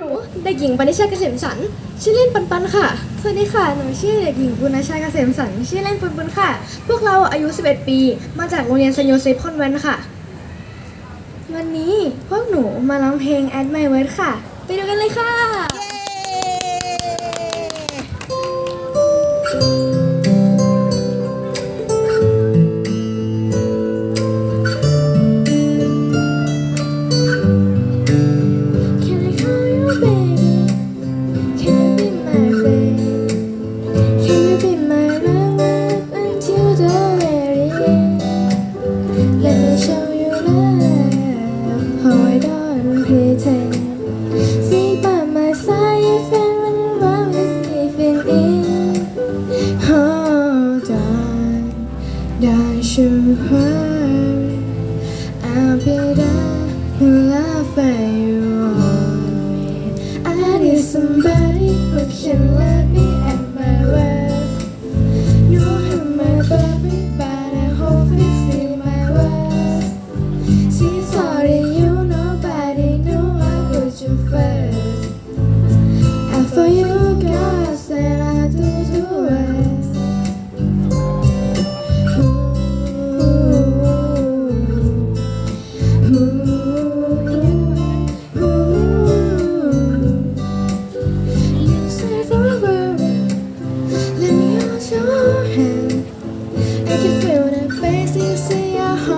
หนูเด็กหญิงปณิชาเกษมสันชื่อเล่นปันปันค่ะ สวัสดีค่ะ หนูชื่อเด็กหญิงปุณชาเกษมสันชื่อเล่นปุนปุนค่ะ พวกเราอายุ 11 ปี มาจากโรงเรียนเซนโยเซฟคอนแวนต์ค่ะ วันนี้พวกหนูมาร้องเพลง At My Word ค่ะ ไปดูกันเลยค่ะ pretend. Sit by my side even when love is giving in. Hold on, don't you worry. I'll be there to love you only. I need somebody who can let me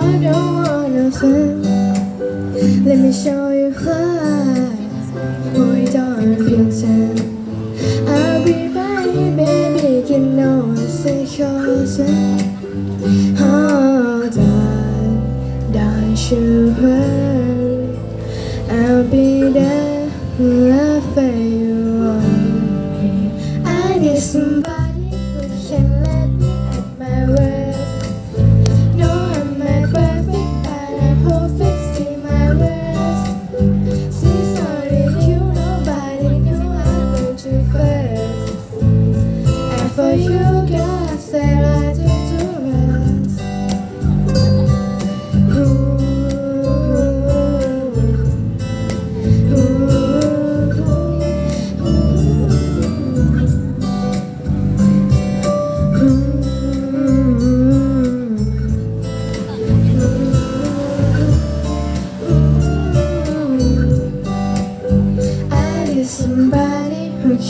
say heart don't wanna send. Let me show you love. Boy, don't feel. I'll be right, baby. You know it's a chosen. Hold on, don't you worry. I'll be there, love for you. I need somebody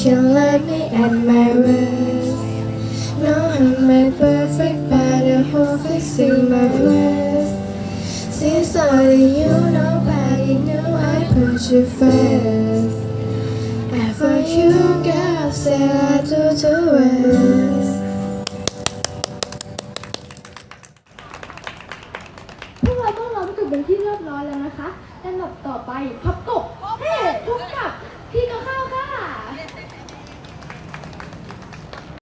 can let me at my worst. No, I'm not perfect, but I hope you see my worst. See, sorry, you nobody knew I put you first. And for you, girl, say I do the rest. พวกเราต้องร้องจบเป็นที่เรียบร้อยแล้วนะคะลำดับต่อไปพับกบ